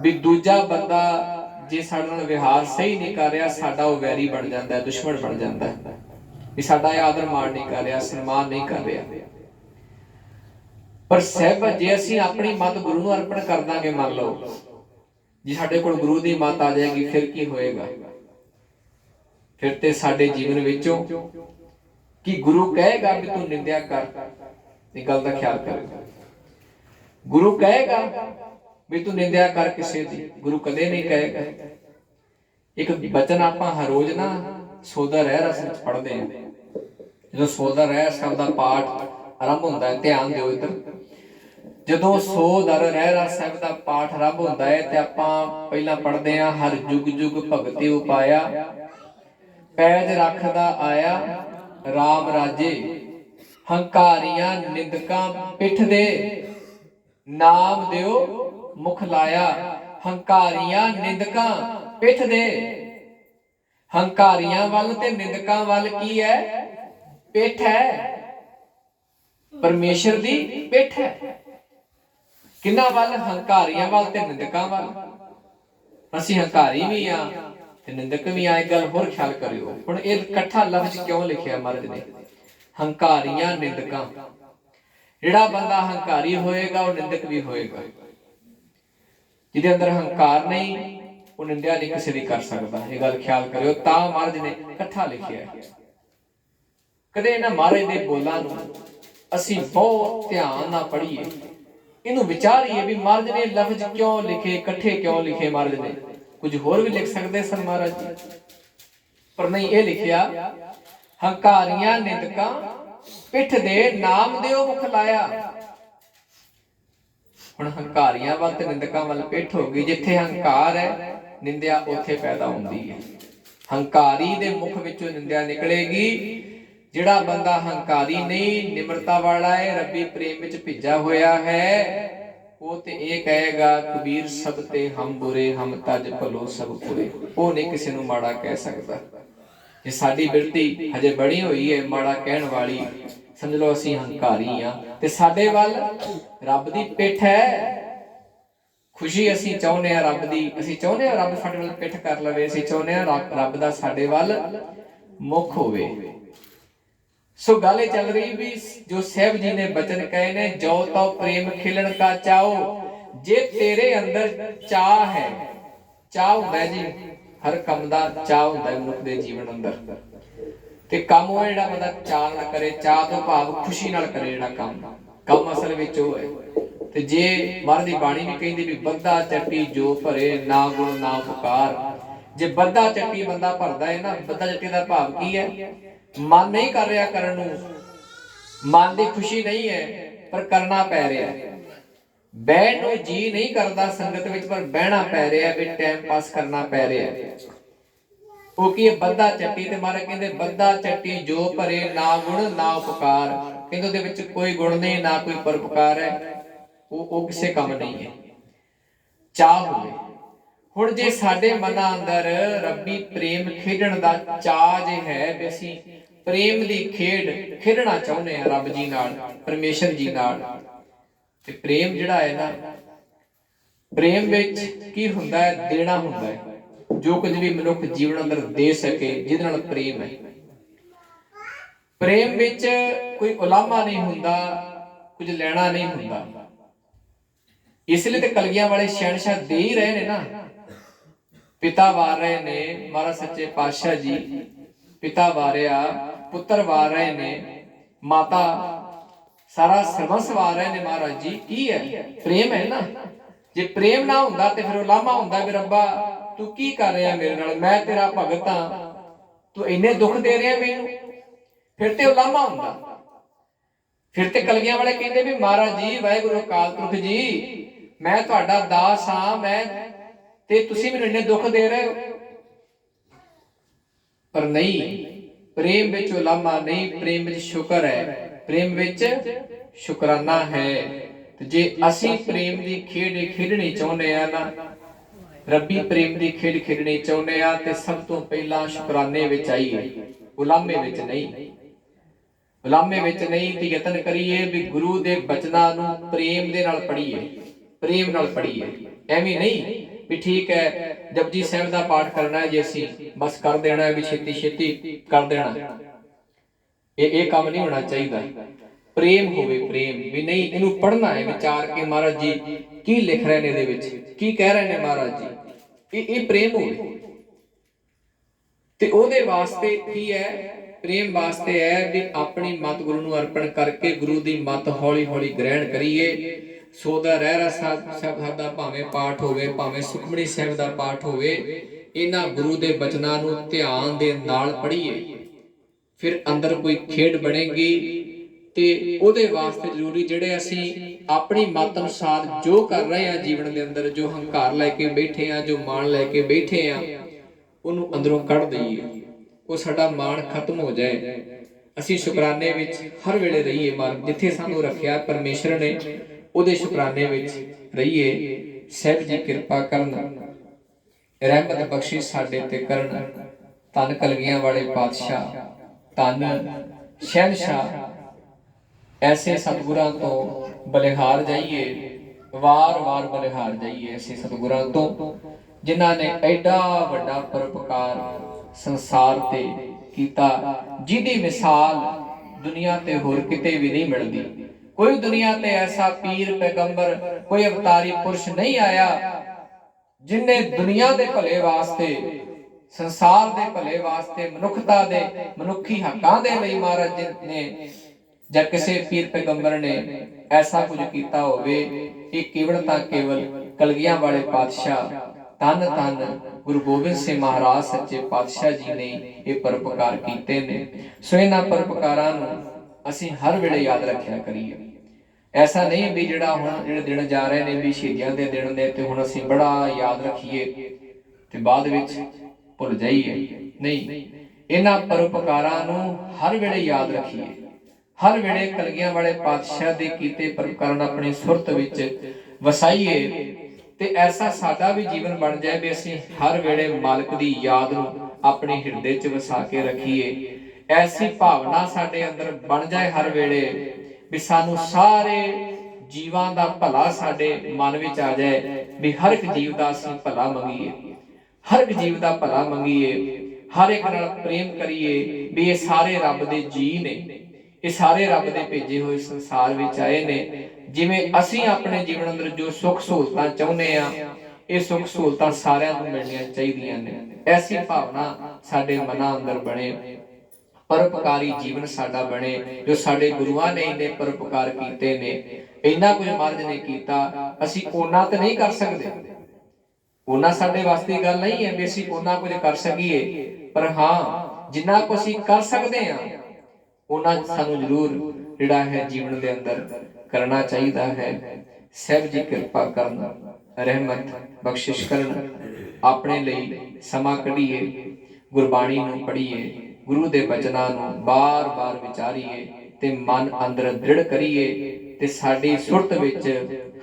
ਵੀ ਦੂਜਾ ਬੰਦਾ ਜੇ ਸਾਡੇ ਨਾਲ ਵਿਹਾਰ ਸਹੀ ਨਹੀਂ ਕਰ ਰਿਹਾ, ਸਾਡਾ ਉਹ ਵੈਰੀ ਬਣ ਜਾਂਦਾ ਹੈ, ਦੁਸ਼ਮਣ ਬਣ ਜਾਂਦਾ ਹੈ। ਵੀ ਸਾਡਾ ਇਹ ਆਦਰ ਮਾਣ ਨਹੀਂ ਕਰ ਰਿਹਾ, ਸਨਮਾਨ ਨਹੀਂ ਕਰ ਰਿਹਾ। ਪਰ ਸਹਿਬ, ਜੇ ਅਸੀਂ ਆਪਣੀ ਮਤ ਗੁਰੂ ਨੂੰ ਅਰਪਣ ਕਰ ਦਾਂਗੇ, ਮੰਨ ਲਓ, ਜੇ ਸਾਡੇ ਕੋਲ ਗੁਰੂ ਦੀ ਮਤ ਆ ਜਾਏਗੀ, ਫਿਰ ਕੀ ਹੋਏਗਾ? ਫਿਰ ਤੇ ਸਾਡੇ ਜੀਵਨ ਵਿੱਚੋਂ ਕਿ ਗੁਰੂ ਕਹੇਗਾ ਵੀ ਤੂੰ ਨਿੰਦਿਆ ਕਰ? ਇਹ ਗੱਲ ਦਾ ਖਿਆਲ ਕਰ। ਗੁਰੂ ਕਹੇਗਾ ਵੀ ਤੂੰ ਨਿੰਦਿਆ ਕਰ ਕਿਸੇ ਦੀ। ਗੁਰੂ ਕਦੇ ਨਹੀਂ ਕਹੇਗਾ। ਇੱਕ ਬਚਨ ਆਪਾਂ ਹਰ ਰੋਜ਼ ਨਾ ਸੋਦਾ ਰਹਿ ਰਸ ਵਿੱਚ ਪੜ੍ਹਦੇ ਹਾਂ। ਜਦੋਂ ਸੋਦਾ ਰਹਿ ਸ਼ਬਦ ਦਾ ਪਾਠ ਆਰੰਭ ਹੁੰਦਾ ਹੈ, ਧਿਆਨ ਦਿਓ ਇੱਧਰ। ਜਦੋਂ ਸੋ ਰਹਿ ਰਸ ਸਾਹਿਬ ਦਾ ਪਾਠ ਆਰੰਭ ਹੁੰਦਾ ਹੈ, ਤੇ ਆਪਾਂ ਪਹਿਲਾਂ ਪੜ੍ਹਦੇ ਹਾਂ, ਹਰ ਜੁਗ ਜੁਗ ਭਗਤੀ ਉਪਾਇਆ, ਪੈਜ ਰੱਖਦਾ ਆਇਆ RAM ਰਾਜੇ, ਹੰਕਾਰੀਆਂ ਨਿੰਦਕਾਂ ਪਿੱਠ ਦੇ, ਨਾਮ ਦਿਓ ਮੁਖ ਲਾਇਆ, ਹੰਕਾਰੀਆਂ ਨਿੰਦਕਾਂ, ਪਿੱਠ ਦੇ। ਹੰਕਾਰੀਆਂ ਵੱਲ ਤੇ ਨਿੰਦਕਾਂ ਵੱਲ ਕੀ ਹੈ ਪਿੱਠ ਹੈ ਪਰਮੇਸ਼ਰ ਦੀ ਪਿੱਠ ਹੈ ਕਿੰਨਾ ਵੱਲ? ਹੰਕਾਰੀਆਂ ਵੱਲ ਤੇ ਨਿੰਦਕਾਂ ਵੱਲ। ਅਸੀਂ ਹੰਕਾਰੀ ਵੀ ਆ ਤੇ ਨਿੰਦਕ ਵੀ ਆ ਇਹ ਗੱਲ ਹੋਰ ਖਿਆਲ ਕਰਿਓ। ਹੁਣ ਇਹ ਇਕੱਠਾ ਲਫ਼ਜ਼ ਕਿਉਂ ਲਿਖਿਆ ਮਹਾਰਾਜ ਨੇ? ਹੰਕਾਰੀਆਂ, ਨਿੰਦਕਾਂ। ਜਿਹੜਾ ਬੰਦਾ ਹੰਕਾਰੀ ਹੋਏਗਾ, ਉਹ ਨਿੰਦਕ ਵੀ ਹੋਏਗਾ। ਜਿਹਦੇ ਅੰਦਰ ਹੰਕਾਰ ਨਹੀਂ, ਉਹ ਨਿੰਦਿਆ ਨਹੀਂ ਕਿਸੇ ਦੀ ਕਰ ਸਕਦਾ। ਇਹ ਗੱਲ ਖਿਆਲ ਕਰਿਓ, ਤਾਂ ਮਹਾਰਾਜ ਨੇ ਇਕੱਠਾ ਲਿਖਿਆ ਹੈ। ਕਦੇ ਇਹਨਾਂ ਮਹਾਰਾਜ ਦੇ ਬੋਲਾਂ ਨੂੰ ਅਸੀਂ ਬਹੁਤ ਧਿਆਨ ਨਾਲ ਪੜ੍ਹੀਏ, ਇਹਨੂੰ ਵਿਚਾਰੀਏ ਵੀ ਮਹਾਰਾਜ ਨੇ ਲਫ਼ਜ਼ ਕਿਉਂ ਲਿਖੇ, ਇਕੱਠੇ ਕਿਉਂ ਲਿਖੇ ਮਹਾਰਾਜ ਨੇ? ਕੁਝ ਹੋਰ ਵੀ ਲਿਖ ਸਕਦੇ ਸਨ ਮਹਾਰਾਜ ਜੀ। ਪਰ ਨਹੀਂ, ਇਹ ਲਿਖਿਆ, ਹੰਕਾਰੀਆਂ ਨਿੰਦਕਾਂ ਪਿੱਠ ਦੇ ਨਾਮ ਦਿਓ ਮੁਖ ਲਾਇਆ। ਹੁਣ ਹੰਕਾਰੀਆਂ ਵੱਲ ਤੇ ਨਿੰਦਕਾਂ ਵੱਲ ਪਿੱਠ ਹੋ ਗਈ। ਜਿੱਥੇ ਹੰਕਾਰ ਹੈ, ਨਿੰਦਿਆ ਉੱਥੇ ਪੈਦਾ ਹੁੰਦੀ ਹੈ। ਹੰਕਾਰੀ ਦੇ ਮੁਖ ਵਿੱਚੋਂ ਨਿੰਦਿਆ ਨਿਕਲੇਗੀ। ਜਿਹੜਾ ਬੰਦਾ ਹੰਕਾਰੀ ਨਹੀਂ, ਨਿਮਰਤਾ ਵਾਲਾ ਹੈ, ਰੱਬੀ ਪ੍ਰੇਮ ਵਿੱਚ ਭਿੱਜਾ ਹੋਇਆ ਹੈ, ਉਹ ਤੇ ਇਹ ਕਹੇਗਾ, ਕਬੀਰ ਸਭ ਤੇ ਹਮ ਬੁਰੇ, ਹਮ ਤਜ ਭਲੋ ਸਭ ਪੁਰੇ। ਉਹ ਨਹੀਂ ਕਿਸੇ ਨੂੰ ਮਾੜਾ ਕਹਿ ਸਕਦਾ। ਜੇ ਸਾਡੀ ਬਿਰਤੀ ਹਜੇ ਬਣੀ ਹੋਈ ਹੈ, ਮਾੜਾ ਕਹਿਣ ਵਾਲੀ, ਸਮਝ ਲਓ ਅਸੀਂ ਹੰਕਾਰੀ ਆ ਤੇ ਸਾਡੇ ਵੱਲ ਰੱਬ ਦੀ ਪਿੱਠ ਹੈ। ਖੁਸ਼ੀ ਅਸੀਂ ਚਾਹੁੰਦੇ ਆ ਰੱਬ ਦੀ। ਅਸੀਂ ਚਾਹੁੰਦੇ ਆ ਰੱਬ ਸਾਡੇ ਵੱਲ ਪਿੱਠ ਕਰ ਲਵੇ। ਅਸੀਂ ਚਾਹੁੰਦੇ ਆ ਰੱਬ ਦਾ ਸਾਡੇ ਵੱਲ ਮੁਖ ਹੋਵੇ। ਸੋ ਗੱਲ ਇਹ ਚੱਲ ਰਹੀ ਵੀ ਜੋ ਸਹਿਬ ਜੀ ਨੇ ਬਚਨ ਕਹੇ ਨੇ, ਜੋ ਤੋ ਪ੍ਰੇਮ ਖਿਲਣ ਕਾ ਚਾਓ ਜੇ ਤੇਰੇ ਅੰਦਰ ਚਾਹ ਹੈ, ਚਾਹ ਹੁੰਦਾ ਜੀ, ਹਰ ਕੰਮ ਦਾ ਚਾਹ ਹੁੰਦਾ ਮਨੁੱਖ ਦੇ ਜੀਵਨ ਅੰਦਰ। ਤੇ ਕੰਮ ਉਹ ਜਿਹੜਾ ਬੰਦਾ ਚਾਹ ਨਾਲ ਕਰੇ, ਚਾਹ ਤੋਂ ਭਾਵ ਖੁਸ਼ੀ ਨਾਲ ਕਰੇ ਜਿਹੜਾ ਕੰਮ। ਕੰਮ ਅਸਲ ਵਿੱਚ ਉਹ ਹੈ। ਤੇ ਜੇ ਮਹਾਰਾਜ ਦੀ ਬਾਣੀ ਵੀ ਕਹਿੰਦੀ ਵੀ ਬੱਧਾ ਚੱਟੀ ਜੋ ਭਰੇ, ਨਾ ਗੁਣ, ਨਾ ਉਪਕਾਰ ਜੇ ਬੱਧਾ ਚੱਟੀ ਬੰਦਾ ਭਰਦਾ ਹੈ ਨਾ, ਬੱਧਾ ਚੱਟੀ ਦਾ ਭਾਵ ਕੀ ਹੈ? ਮਨ ਨਹੀਂ ਕਰ ਰਿਹਾ ਕਰਨ ਨੂੰ। ਮਨ ਦੀ ਖੁਸ਼ੀ ਨਹੀਂ ਹੈ, ਪਰ ਕਰਨਾ ਪੈ ਰਿਹਾ ਹੈ। ਬਹਿਣ ਨੂੰ ਜੀ ਨਹੀਂ ਕਰਦਾ ਸੰਗਤ ਵਿੱਚ, ਪਰ ਬਹਿਣਾ ਪੈ ਰਿਹਾ ਵੀ ਟਾਈਮ ਪਾਸ ਕਰਨਾ ਪੈ ਰਿਹਾ ਉਹ ਕੀ ਹੈ ਬੱਧਾ ਚੱਟੀ ਤੇ ਮਾਰੇ, ਕਹਿੰਦੇ ਬੱਧਾ ਚੱਟੀ ਜੋ ਭਰੇ, ਨਾ ਗੁਣ, ਨਾ ਉਪਕਾਰ। ਕਹਿੰਦੇ ਉਹਦੇ ਵਿੱਚ ਕੋਈ ਗੁਣ ਨਹੀਂ, ਨਾ ਕੋਈ ਪਰਉਪਕਾਰ ਹੈ। ਉਹ ਉਹ ਕਿਸੇ ਕੰਮ ਨਹੀਂ ਹੈ। ਚਾਹ ਹੋਵੇ। ਹੁਣ ਜੇ ਸਾਡੇ ਮਨਾਂ ਅੰਦਰ ਰੱਬੀ ਪ੍ਰੇਮ ਖੇਡਣ ਦਾ ਚਾਹ ਜੇ ਹੈ ਵੀ ਅਸੀਂ ਪ੍ਰੇਮ ਦੀ ਖੇਡ ਖੇਡਣਾ ਚਾਹੁੰਦੇ ਆ ਰੱਬ ਜੀ ਨਾਲ, ਪਰਮੇਸ਼ਰ ਜੀ ਨਾਲ, ਤੇ ਪ੍ਰੇਮ ਜਿਹੜਾ ਹੈ ਨਾ, ਪ੍ਰੇਮ ਵਿੱਚ ਕੀ ਹੁੰਦਾ ਹੈ? ਦੇਣਾ ਹੁੰਦਾ ਹੈ। ਜੋ ਕੁਝ ਵੀ ਮਨੁੱਖ ਜੀਵਨ ਅੰਦਰ ਦੇ ਸਕੇ, ਜਿਹਦੇ ਨਾਲ ਪ੍ਰੇਮ ਹੈ। ਪ੍ਰੇਮ ਵਿੱਚ ਕੋਈ ਉਲਾਮਾ ਨਹੀਂ ਹੁੰਦਾ, ਕੁਝ ਲੈਣਾ ਨਹੀਂ ਹੁੰਦਾ। ਇਸ ਲਈ ਤੇ ਕਲਗੀਆਂ ਵਾਲੇ ਸ਼ਹਿਨशाह ਦੇ ਹੀ ਰਹੇ ਨੇ ਨਾ। ਪਿਤਾ ਵਾਰ ਰਹੇ ਨੇ, ਮਹਾਰਾਜ ਸੱਚੇ ਪਾਤਸ਼ਾਹ ਜੀ। ਪਿਤਾ ਵਾਰਿਆ, ਪੁੱਤਰ ਵਾਰ ਰਹੇ ਨੇ, ਮਾਤਾ, ਸਾਰਾ ਸਰਵੰਸ ਵਾਰ ਰਹੇ ਨੇ ਮਹਾਰਾਜ ਜੀ। ਕੀ ਹੈ? ਪ੍ਰੇਮ ਹੈ ਨਾ। ਜੇ ਪ੍ਰੇਮ ਨਾ ਹੁੰਦਾ ਤੇ ਫਿਰ ਉਲਾਮਾ ਹੁੰਦਾ ਵੀ ਰੱਬਾ ਤੂੰ ਕੀ ਕਰ ਰਿਹਾ ਮੇਰੇ ਨਾਲ? ਮੈਂ ਤੇਰਾ ਭਗਤ ਹਾਂ। ਤੂੰ ਇੰਨੇ ਦੁੱਖ ਦੇ ਰਿਹਾ ਮੈਨੂੰ। ਫਿਰ ਤੇ ਉਲਾਮਾ ਹੁੰਦਾ। ਫਿਰ ਤੇ ਕਲਗੀਆਂ ਵਾਲੇ ਕਹਿੰਦੇ ਵੀ, ਮਹਾਰਾਜ ਜੀ, ਵਾਹਿਗੁਰੂ ਅਕਾਲ ਪੁਰਖ ਜੀ, ਮੈਂ ਤੁਹਾਡਾ ਦਾਸ ਹਾਂ, ਮੈਂ ਤੇ ਤੁਸੀਂ ਮੈਨੂੰ ਇੰਨੇ ਦੁੱਖ ਦੇ ਰਹੇ ਹੋ। ਪਰ ਨਹੀਂ, ਪ੍ਰੇਮ ਵਿੱਚ ਉਲਾਮਾ ਨਹੀਂ, ਪ੍ਰੇਮ ਵਿੱਚ ਸ਼ੁਕਰ ਹੈ। ਪ੍ਰੇਮ ਵਿੱਚ ਸ਼ੁਕਰਾਨਾ ਹੈ। ਤੇ ਜੇ ਅਸੀਂ ਪ੍ਰੇਮ ਦੀ ਖੇਡ ਖੇਡਣੀ ਚਾਹੁੰਦੇ ਆ ਨਾ ਰੱਬੀ ਪ੍ਰੇਮ ਦੀ ਖੇਡ ਖੇਡਣੀ ਚਾਹੁੰਦੇ ਆ ਤੇ ਸਭ ਤੋਂ ਪਹਿਲਾਂ ਸ਼ੁਕਰਾਨੇ ਵਿੱਚ ਆਈਏ। ਉਲਾਮੇ ਵਿੱਚ ਨਹੀਂ। ਉਲਾਮੇ ਵਿੱਚ ਨਹੀਂ ਤੇ ਯਤਨ ਕਰੀਏ ਵੀ ਗੁਰੂ ਦੇ ਬਚਨਾਂ ਨੂੰ ਪ੍ਰੇਮ ਦੇ ਨਾਲ ਪੜ੍ਹੀਏ। ਪ੍ਰੇਮ ਨਾਲ ਪੜ੍ਹੀਏ। ਐਵੇਂ ਨਹੀਂ ਵੀ ਠੀਕ ਹੈ, ਜਪਜੀ ਸਾਹਿਬ ਦਾ ਪਾਠ ਕਰਨਾ ਹੈ ਜੇ ਅਸੀਂ ਬਸ ਕਰ ਦੇਣਾ ਹੈ ਵੀ ਛੇਤੀ ਛੇਤੀ ਕਰ ਦੇਣਾ। ਇਹ ਇਹ ਕੰਮ ਨਹੀਂ ਹੋਣਾ ਚਾਹੀਦਾ। ਪ੍ਰੇਮ ਹੋਵੇ ਪ੍ਰੇਮ, ਵੀ ਨਹੀਂ ਇਹਨੂੰ ਪੜ੍ਹਨਾ ਹੈ ਵਿਚਾਰ ਕੇ ਮਹਾਰਾਜ ਜੀ ਕੀ ਲਿਖ ਰਹੇ ਨੇ ਇਹਦੇ ਵਿੱਚ, ਕੀ ਕਹਿ ਰਹੇ ਨੇ ਮਹਾਰਾਜ ਜੀ। ਇਹ ਇਹ ਪ੍ਰੇਮ ਹੋਵੇ। ਤੇ ਉਹਦੇ ਵਾਸਤੇ ਕੀ ਹੈ? ਪ੍ਰੇਮ ਵਾਸਤੇ ਹੈ ਵੀ ਆਪਣੀ ਮਤ ਗੁਰੂ ਨੂੰ ਅਰਪਣ ਕਰਕੇ ਗੁਰੂ ਦੀ ਮਤ ਹੌਲੀ ਹੌਲੀ ਗ੍ਰਹਿਣ ਕਰੀਏ। ਸੋ ਦਾ ਰਹਿ ਰਸਾ ਸਾਹਿਬ ਦਾ ਭਾਵੇਂ ਪਾਠ ਹੋਵੇ, ਭਾਵੇਂ ਸੁਖਮਣੀ ਸਾਹਿਬ ਦਾ ਪਾਠ ਹੋਵੇ, ਇਹਨਾਂ ਗੁਰੂ ਦੇ ਬਚਨਾਂ ਨੂੰ ਧਿਆਨ ਦੇ ਨਾਲ ਪੜ੍ਹੀਏ। ਫਿਰ ਅੰਦਰ ਕੋਈ ਖੇਡ ਬਣੇਗੀ ਤੇ ਉਹਦੇ ਵਾਸਤੇ ਜ਼ਰੂਰੀ ਜਿਹੜੇ ਅਸੀਂ ਆਪਣੀ ਮਤ ਅਨੁਸਾਰ ਜੋ ਕਰ ਰਹੇ ਆ ਜੀਵਨ ਦੇ ਅੰਦਰ, ਜੋ ਹੰਕਾਰ ਲੈ ਕੇ ਬੈਠੇ ਆ ਜੋ ਮਾਣ ਲੈ ਕੇ ਬੈਠੇ ਆ ਉਹਨੂੰ ਅੰਦਰੋਂ ਕੱਢ ਦਈਏ। ਉਹ ਸਾਡਾ ਮਾਣ ਖਤਮ ਹੋ ਜਾਏ। ਅਸੀਂ ਸ਼ੁਕਰਾਨੇ ਵਿੱਚ ਹਰ ਵੇਲੇ ਰਹੀਏ ਮਨ ਜਿੱਥੇ ਸਾਨੂੰ ਰੱਖਿਆ ਪਰਮੇਸ਼ਰ ਨੇ, ਉਹਦੇ ਸ਼ੁਕਰਾਨੇ ਵਿੱਚ ਰਹੀਏ। ਸਹਿਬ ਜੀ ਕਿਰਪਾ ਕਰਨ। ਰਹਿਮਤ ਬਖਸ਼ੀ ਸਾਡੇ ਤੇ ਕਰਨ। ਤਨ ਕਲਗੀਆਂ ਵਾਲੇ ਪਾਤਸ਼ਾਹ। ਧੰਨ ਸ਼ਹਿਨशाह ਐਸੇ ਸਤਿਗੁਰਾਂ ਤੋਂ ਬਲਿਹਾਰ ਜਾਈਏ ਵਾਰ-ਵਾਰ ਬਲਿਹਾਰ ਜਾਈਏ ਐਸੇ ਸਤਿਗੁਰਾਂ ਤੋਂ ਜਿਨ੍ਹਾਂ ਨੇ ਐਡਾ ਵੱਡਾ ਪਰਉਪਕਾਰ ਸੰਸਾਰ ਤੇ ਕੀਤਾ ਜਿਹਦੀ ਮਿਸਾਲ ਦੁਨੀਆ ਤੇ ਹੋਰ ਕਿਤੇ ਵੀ ਨਹੀਂ ਮਿਲਦੀ ਕੋਈ ਦੁਨੀਆ ਤੇ ਐਸਾ ਪੀਰ ਪੈਗੰਬਰ ਕੋਈ ਅਵਤਾਰੀ ਪੁਰਸ਼ ਨਹੀਂ ਆਇਆ ਜਿਨੇ ਦੁਨੀਆ ਦੇ ਭਲੇ ਵਾਸਤੇ ਸੰਸਾਰ ਦੇ ਭਲੇ ਵਾਸਤੇ ਮਨੁੱਖਤਾ ਦੇ ਮਨੁੱਖੀ ਹੱਕਾਂ ਦੇ ਲਈ ਮਹਾਰਾਜ ਜੀ ਨੇ ਜਾਂ ਕਿਸੇ ਪੀਰ ਪੈਗੰਬਰ ਨੇ ਐਸਾ ਕੁਝ ਕੀਤਾ ਹੋਵੇ ਇਹ ਕੇਵਲ ਤਾਂ ਕੇਵਲ ਕਲਗੀਆਂ ਵਾਲੇ ਪਾਤਸ਼ਾਹ ਤਨ ਤਨ ਗੁਰੂ ਗੋਬਿੰਦ ਸਿੰਘ ਮਹਾਰਾਜ ਸੱਚੇ ਪਾਤਸ਼ਾਹ ਜੀ ਨੇ ਇਹ ਪਰਉਪਕਾਰ ਕੀਤੇ ਨੇ। ਸੋ ਇਹਨਾਂ ਪਰਉਪਕਾਰਾਂ ਨੂੰ ਅਸੀਂ ਹਰ ਵੇਲੇ ਯਾਦ ਰੱਖਿਆ ਕਰੀਏ। ਐਸਾ ਨਹੀਂ ਵੀ ਜਿਹੜਾ ਹੁਣ ਜਿਹੜੇ ਦਿਨ ਜਾ ਰਹੇ ਨੇ ਵੀ ਸ਼ਹੀਦੀਆਂ ਦੇ ਦਿਨ ਨੇ ਤੇ ਹੁਣ ਅਸੀਂ ਬੜਾ ਯਾਦ ਰੱਖੀਏ ਤੇ ਬਾਅਦ ਵਿੱਚ ਭੁੱਲ ਜਾਈਏ। ਨਹੀਂ, ਇਹਨਾਂ ਪਰਉਪਕਾਰਾਂ ਨੂੰ ਹਰ ਵੇਲੇ ਯਾਦ ਰੱਖੀਏ। ਹਰ ਵੇਲੇ ਕਲਗੀਆਂ ਵਾਲੇ ਪਾਤਸ਼ਾਹ ਦੇ ਕੀਤੇ ਪਰਉਪਕਾਰਾਂ ਆਪਣੀ ਸੁਰਤ ਵਿੱਚ ਵਸਾਈਏ ਤੇ ਐਸਾ ਸਾਡਾ ਵੀ ਜੀਵਨ ਬਣ ਜਾਏ ਵੀ ਅਸੀਂ ਹਰ ਵੇਲੇ ਮਾਲਕ ਦੀ ਯਾਦ ਨੂੰ ਆਪਣੇ ਹਿਰਦੇ 'ਚ ਵਸਾ ਕੇ ਰੱਖੀਏ। ਐਸੀ ਭਾਵਨਾ ਸਾਡੇ ਅੰਦਰ ਬਣ ਜਾਏ ਹਰ ਵੇਲੇ ਵੀ ਸਾਨੂੰ ਸਾਰੇ ਜੀਵਾਂ ਦਾ ਭਲਾ ਸਾਡੇ ਮਨ ਵਿੱਚ ਆ ਜਾਏ ਵੀ ਹਰ ਇੱਕ ਜੀਵ ਦਾ ਅਸੀਂ ਭਲਾ ਮੰਗੀਏ। ਹਰ ਇੱਕ ਜੀਵ ਦਾ ਭਲਾ ਮੰਗੀਏ। ਹਰ ਇੱਕ ਨਾਲ ਪ੍ਰੇਮ ਕਰੀਏ ਵੀ ਇਹ ਸਾਰੇ ਰੱਬ ਦੇ ਜੀ ਨੇ। ਇਹ ਸਾਰੇ ਰੱਬ ਦੇ ਭੇਜੇ ਹੋਏ ਸੰਸਾਰ ਵਿੱਚ ਆਏ ਨੇ। ਜਿਵੇਂ ਅਸੀਂ ਆਪਣੇ ਜੀਵਨ ਅੰਦਰ ਜੋ ਸੁੱਖ ਸਹੂਲਤਾਂ ਚਾਹੁੰਦੇ ਆ ਇਹ ਸੁੱਖ ਸਹੂਲਤਾਂ ਸਾਰਿਆਂ ਨੂੰ ਮਿਲਣੀਆਂ ਚਾਹੀਦੀਆਂ ਨੇ। ਐਸੀ ਭਾਵਨਾ ਸਾਡੇ ਮਨਾਂ ਅੰਦਰ ਬਣੇ। ਪਰਉਪਕਾਰੀ ਜੀਵਨ ਸਾਡਾ ਬਣੇ, ਜੋ ਸਾਡੇ ਗੁਰੂਆਂ ਨੇ ਇਹਨੇ ਪਰਉਪਕਾਰ ਕੀਤੇ ਨੇ। ਇੰਨਾ ਕੁਝ ਮਹਾਰਾਜ ਨੇ ਕੀਤਾ, ਅਸੀਂ ਉਹਨਾਂ ਤੇ ਨਹੀਂ ਕਰ ਸਕਦੇ। ਉਹਨਾਂ ਸਾਡੇ ਵਾਸਤੇ ਗੱਲ ਨਹੀਂ ਹੈ ਵੀ ਅਸੀਂ ਉਹਨਾਂ ਕੁਝ ਕਰ ਸਕੀਏ। ਪਰ ਹਾਂ, ਜਿੰਨਾ ਕੁ ਅਸੀਂ ਕਰ ਸਕਦੇ ਹਾਂ ਉਹਨਾਂ ਸਾਨੂੰ ਜ਼ਰੂਰ ਜਿਹੜਾ ਹੈ ਜੀਵਨ ਦੇ ਅੰਦਰ ਕਰਨਾ ਚਾਹੀਦਾ ਹੈ। ਸਹਿਬ ਜੀ ਕਿਰਪਾ ਕਰਨ, ਰਹਿਮਤ ਬਖਸ਼ਿਸ਼ ਕਰਨ, ਆਪਣੇ ਲਈ ਸਮਾਂ ਕੱਢੀਏ, ਗੁਰਬਾਣੀ ਨੂੰ ਪੜ੍ਹੀਏ, ਗੁਰੂ ਦੇ ਬਚਨਾਂ ਨੂੰ ਬਾਰ-ਬਾਰ ਵਿਚਾਰੀਏ ਤੇ ਮਨ ਅੰਦਰ ਦ੍ਰਿੜ ਕਰੀਏ ਤੇ ਸਾਡੀ ਸੁਰਤ ਵਿੱਚ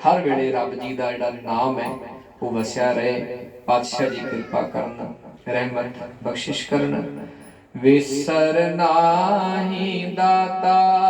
ਹਰ ਵੇਲੇ ਰੱਬ ਜੀ ਦਾ ਜਿਹੜਾ ਨਾਮ ਹੈ, ਉਹ ਵਸਿਆ ਰਹੇ। ਪਾਤਸ਼ਾਹ ਜੀ ਕਿਰਪਾ ਕਰਨ, ਰਹਿਮਤ ਬਖਸ਼ਿਸ਼ ਕਰਨ। ਵਿਸਰ ਨਾਹੀ ਦਾਤਾ।